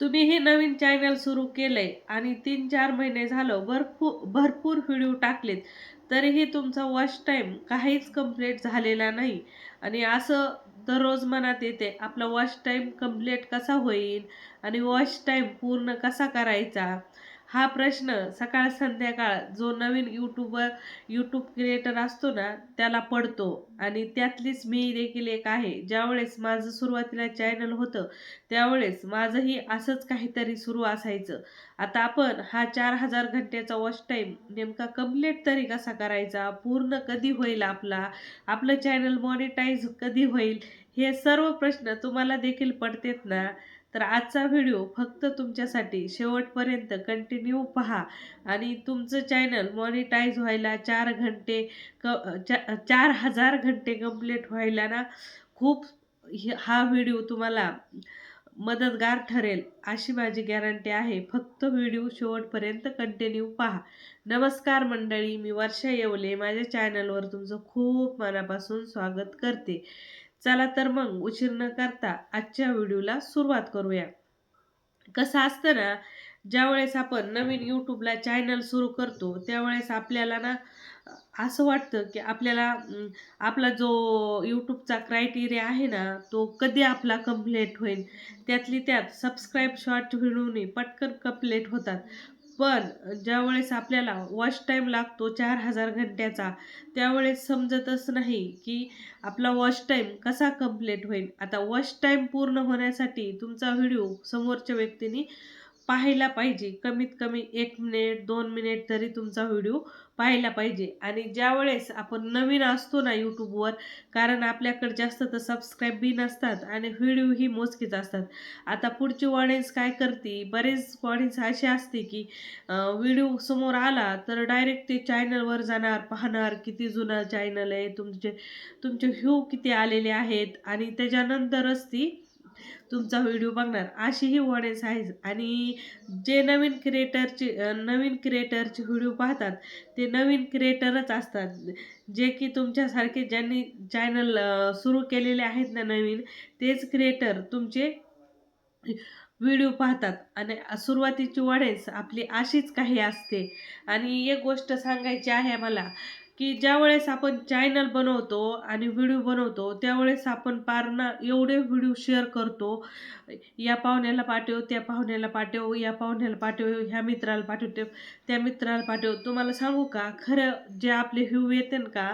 तुम्ही हे नवीन चॅनल सुरू केलंय आणि तीन चार महिने झालं भरपूर भरपूर व्हिडिओ टाकलेत तरीही तुमचा वॉच टाईम काहीच कंप्लीट झालेला नाही. आणि असं दररोज मनात येते आपला वॉच टाईम कंप्लीट कसा होईल? आणि वॉच टाईम पूर्ण कसा करायचा? हा प्रश्न सकाळ संध्याकाळ जो नवीन यूट्यूबर यूट्यूब क्रिएटर असतो ना त्याला पडतो. आणि त्यातलीच मी देखील एक आहे. ज्यावेळेस माझं सुरुवातीला चॅनल होतं त्यावेळेस माझंही असंच काहीतरी सुरू असायचं. आता आपण हा चार हजार घंट्याचा वॉच टाईम नेमका कंप्लीट तरी कसा करायचा? पूर्ण कधी होईल आपला? आपलं चॅनल मॉनिटाईज कधी होईल? हे सर्व प्रश्न तुम्हाला देखील पडतेत ना? तर आजचा व्हिडिओ फक्त तुमच्यासाठी शेवटपर्यंत कंटिन्यू पहा. आणि तुमचं चॅनल मॉनिटाईज व्हायला चार घंटे क चा चार हजार घंटे कंप्लीट व्हायला ना खूप हे- हा व्हिडिओ तुम्हाला मदतगार ठरेल अशी माझी गॅरंटी आहे. फक्त व्हिडिओ शेवटपर्यंत कंटिन्यू पहा. नमस्कार मंडळी मी वर्षा येवले. माझ्या चॅनलवर तुमचं खूप मनापासून स्वागत करते. चला तर मग उशीर न करता आजच्या व्हिडिओला सुरुवात करूया. कसं असतं ना ज्यावेळेस आपण नवीन यूट्यूबला चॅनल सुरू करतो त्यावेळेस आपल्याला ना असं वाटतं की आपल्याला आपला जो यूट्यूबचा क्रायटेरिया आहे ना तो कधी आपला कंप्लीट होईल. त्यातली त्यात सबस्क्राईब शॉर्ट व्हिडिओने पटकन कंप्लीट होतात. पण ज्यावेळेस आपल्याला वॉच टाईम लागतो चार हजार घंट्याचा त्यावेळेस समजतच नाही की आपला वॉच टाईम कसा कंप्लीट होईल. आता वॉच टाईम पूर्ण होण्यासाठी तुमचा व्हिडिओ समोरच्या व्यक्तीने पाहायला पाहिजे. कमीत कमी एक मिनिट दोन मिनिट तरी तुमचा व्हिडिओ पाहायला पाहिजे. आणि ज्यावेळेस आपण नवीन असतो ना यूट्यूबवर कारण आपल्याकडे जास्त तर सबस्क्राईब बी नसतात आणि व्हिडिओही मोजकीच असतात. आता पुढची ऑडियन्स काय करते? बरेच ऑडियन्स असे असते की व्हिडिओ समोर आला तर डायरेक्ट ते चॅनलवर जाणार पाहणार किती जुना चॅनल आहे तुमचे तुमचे व्ह्यू किती आलेले आहेत. आणि त्याच्यानंतरच ती तुमचा व्हिडिओ बघणार. अशीही ऑडियन्स आहे आणि जे नवीन क्रिएटरचे नवीन क्रिएटरचे व्हिडिओ पाहतात ते नवीन क्रिएटरच असतात. जे की तुमच्यासारखे ज्यांनी चॅनल सुरू केलेले आहेत ना नवीन तेच क्रिएटर तुमचे व्हिडिओ पाहतात. आणि सुरुवातीची ऑडियन्स आपली अशीच काही असते. आणि एक गोष्ट सांगायची आहे मला की ज्यावेळेस आपण चॅनल बनवतो आणि व्हिडिओ बनवतो त्यावेळेस आपण पारणा एवढे व्हिडिओ शेअर करतो. या पाहुण्याला पाठव त्या पाहुण्याला पाठव या पाहुण्याला पाठव ह्या मित्राला पाठवते त्या मित्राला पाठव. तुम्हाला सांगू का खरं जे आपले व्ह्यू येते ना का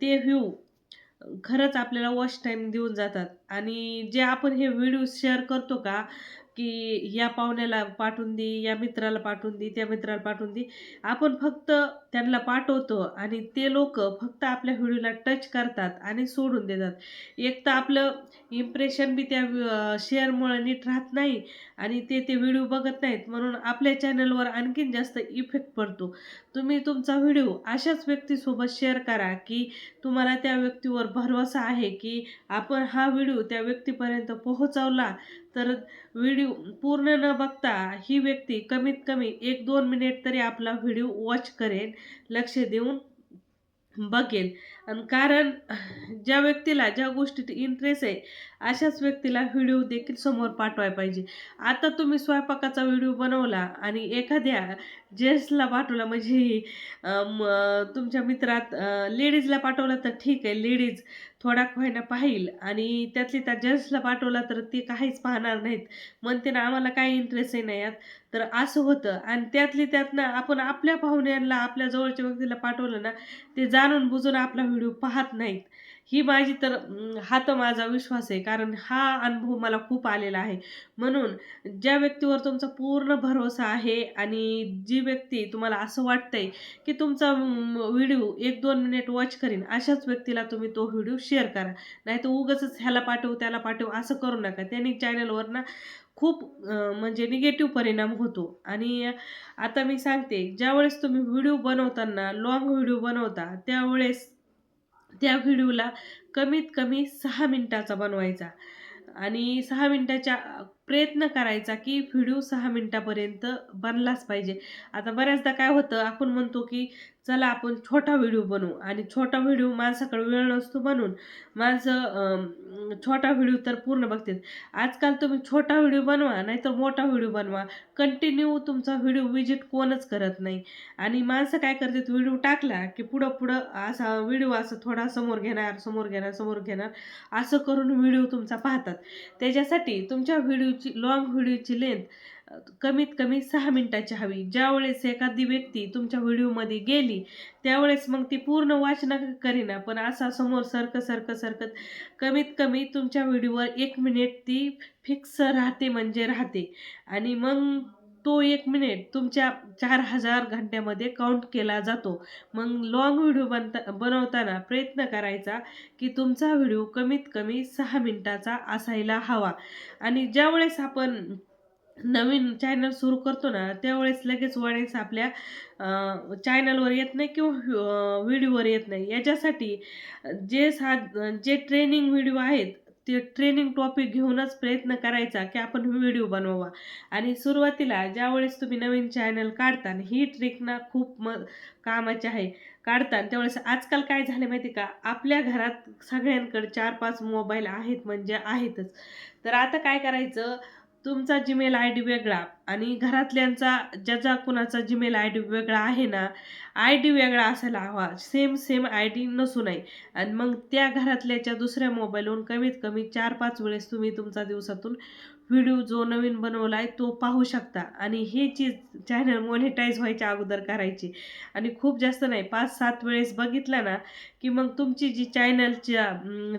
ते व्ह्यू खरंच आपल्याला वॉच टाईम देऊन जातात. आणि जे आपण हे व्हिडिओ शेअर करतो का की या पाहुण्याला पाठवून दे या मित्राला पाठवून दे त्या मित्राला पाठवून दे. आपण फक्त त्यांना पाठवतो आणि ते लोक फक्त आपल्या व्हिडिओला टच करतात आणि सोडून देतात. एक तर आपलं इम्प्रेशन बी त्या शेअरमुळे नीट राहत नाही आणि ते ते व्हिडिओ बघत नाहीत. म्हणून आपल्या चॅनलवर आणखीन जास्त इफेक्ट पडतो. तुम्ही तुमचा व्हिडिओ अशाच व्यक्तीसोबत शेअर करा की तुम्हाला त्या व्यक्तीवर भरवसा आहे की आपण हा व्हिडिओ त्या व्यक्तीपर्यंत पोहोचवला तर व्हिडिओ पूर्ण न बघता ही व्यक्ती कमीत कमी एक दोन मिनिट तरी आपला व्हिडिओ वॉच करेल लक्ष देऊन बघेल. कारण ज्या व्यक्तीला ज्या गोष्टीत इंटरेस्ट आहे अशाच व्यक्तीला व्हिडिओ देखील समोर पाठवायला पाहिजे. आता तुम्ही स्वयंपाकाचा व्हिडिओ बनवला आणि एखाद्या जेंट्सला पाठवला म्हणजे तुमच्या मित्रात लेडीजला पाठवला तर ठीक आहे लेडीज थोडा खोयना पाहिल आणि त्यातली त्या जेंट्सला पाठवला तर ते काहीच पाहणार नाहीत. म्हणते ना आम्हाला काही इंटरेस्ट आहे नाही यात. तर असं होतं. आणि त्यातली त्यातनं आपण आपल्या पाहुण्यांना आपल्या जवळच्या व्यक्तीला पाठवलं ना ते जाणून बुजून आपला व्हिडिओ पाहत नाहीत. ही माझी तर हा तर माझा विश्वास आहे. कारण हा अनुभव मला खूप आलेला आहे. म्हणून ज्या व्यक्तीवर तुमचा पूर्ण भरोसा आहे आणि जी व्यक्ती तुम्हाला असं वाटतंय की तुमचा व्हिडिओ एक दोन मिनिट वॉच करीन अशाच व्यक्तीला तुम्ही तो व्हिडिओ शेअर करा. नाही तर उगाचच ह्याला पाठवू त्याला पाठवू असं करू नका. त्यांनी चॅनलवर ना खूप म्हणजे निगेटिव्ह परिणाम होतो. आणि आता मी सांगते ज्यावेळेस तुम्ही व्हिडिओ बनवताना लॉंग व्हिडिओ बनवता त्यावेळेस त्या व्हिडिओला कमीत कमी सहा मिनिटाचा बनवायचा. आणि सहा मिनिटाच्या प्रयत्न करायचा की व्हिडिओ सहा मिनटापर्यंत बनलाच पाहिजे. आता बऱ्याचदा काय होतं आपण म्हणतो की चला आपण छोटा व्हिडिओ बनवू. आणि छोटा व्हिडिओ माणसाकडे वेळ नसतो बनवून माणसं छोटा व्हिडिओ तर पूर्ण बघतील. आजकाल तुम्ही छोटा व्हिडिओ बनवा नाहीतर मोठा व्हिडिओ बनवा. कंटिन्यू तुमचा व्हिडिओ विजिट कोणच करत नाही. आणि माणसं काय करतात व्हिडिओ टाकला की पुढं पुढं असा व्हिडिओ असं थोडा समोर घेणार समोर घेणार समोर घेणार. असं करून व्हिडिओ तुमचा पाहतात. त्याच्यासाठी तुमच्या व्हिडिओची लॉंग व्हिडिओची लेंथ कमीत कमी सहा मिनटाची हवी. ज्यावेळेस एखादी व्यक्ती तुमच्या व्हिडिओमध्ये गेली त्यावेळेस मग ती पूर्ण वाचना करीना. पण असा समोर सरकत सरकत सरकत कमीत कमी तुमच्या व्हिडिओवर एक मिनिट ती फिक्स राहते म्हणजे राहते. आणि मग तो एक मिनिट तुमच्या चार हजार घंट्यामध्ये काउंट केला जातो. मग लॉंग व्हिडिओ बनता बनवताना प्रयत्न करायचा की तुमचा व्हिडिओ कमीत कमी सहा मिनटाचा असायला हवा. आणि ज्यावेळेस आपण नवीन चॅनल सुरू करतो ना त्यावेळेस लगेच वळेस आपल्या चॅनलवर येत नाही किंवा व्हिडिओवर येत नाही. याच्यासाठी जे सा जे ट्रेनिंग व्हिडिओ आहेत ते ट्रेनिंग टॉपिक घेऊनच प्रयत्न करायचा की आपण व्हिडिओ बनवावा. आणि सुरुवातीला ज्यावेळेस तुम्ही नवीन चॅनल काढता ही ट्रिक ना खूप म कामाची आहे. काढता त्यावेळेस आजकाल काय झालं माहिती का? आपल्या घरात सगळ्यांकडे चार पाच मोबाईल आहेत म्हणजे आहेतच. तर आता काय करायचं? तुमचा जीमेल आय डी वेगळा आणि घरातल्यांचा ज्याचा कुणाचा जीमेल आय डी वेगळा आहे ना आय डी वेगळा असायला हवा. सेम सेम आय डी नसू नये आणि मग त्या घरातल्याच्या दुसऱ्या मोबाईलवरून कमीत कमी चार पाच वेळेस तुम्ही तुमचा दिवसातून व्हिडिओ जो नवीन बनवला आहे तो पाहू शकता. आणि हे चीज चॅनल मॉनिटाईज व्हायच्या अगोदर करायची. आणि खूप जास्त नाही पाच सात वेळेस बघितला ना की मग तुमची जी चॅनलच्या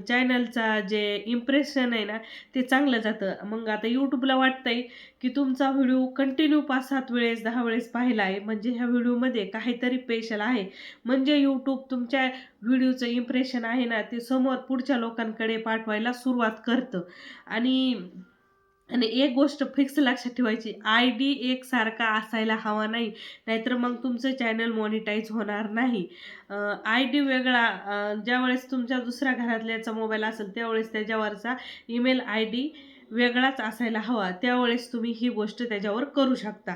चॅनलचा जे इम्प्रेशन आहे ना ते चांगलं जातं. मग आता यूट्यूबला वाटतंय की तुमचा व्हिडिओ कंटिन्यू पाच सात वेळेस दहा वेळेस पाहिला आहे. म्हणजे ह्या व्हिडिओमध्ये काहीतरी स्पेशल आहे. म्हणजे यूट्यूब तुमच्या व्हिडिओचं इम्प्रेशन आहे ना ते समोर पुढच्या लोकांकडे पाठवायला सुरुवात करतं. आणि आणि एक गोष्ट फिक्स लक्षात ठेवायची आय डी एकसारखा असायला हवा नाही नाहीतर मग तुमचं चॅनल मॉनिटाईज होणार नाही. आय डी वेगळा ज्यावेळेस तुमच्या दुसऱ्या घरातल्याचा मोबाईल असेल त्यावेळेस त्याच्यावरचा ईमेल आय डी वेगळाच असायला हवा. त्यावेळेस तुम्ही ही गोष्ट त्याच्यावर करू शकता.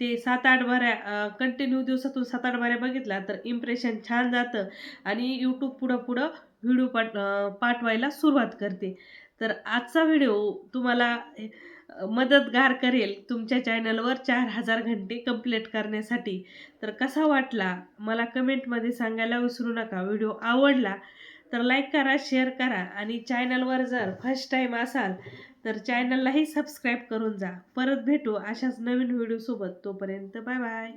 ते सात आठ बाऱ्या कंटिन्यू दिवसातून सात आठ बाऱ्या बघितला तर इम्प्रेशन छान जातं आणि यूट्यूब पुढं पुढं व्हिडिओ पाठ पाठवायला सुरुवात करते. तर आजचा व्हिडिओ तुम्हाला मदतगार करेल तुमच्या चॅनलवर चार हजार घंटे कंप्लीट करण्यासाठी. तर कसा वाटला? मला कमेंटमध्ये सांगायला विसरू नका. व्हिडिओ आवडला तर लाईक करा शेअर करा आणि चॅनलवर जर फर्स्ट टाईम असाल तर चॅनललाही सबस्क्राईब करून जा. परत भेटू अशाच नवीन व्हिडिओसोबत. तोपर्यंत बाय बाय.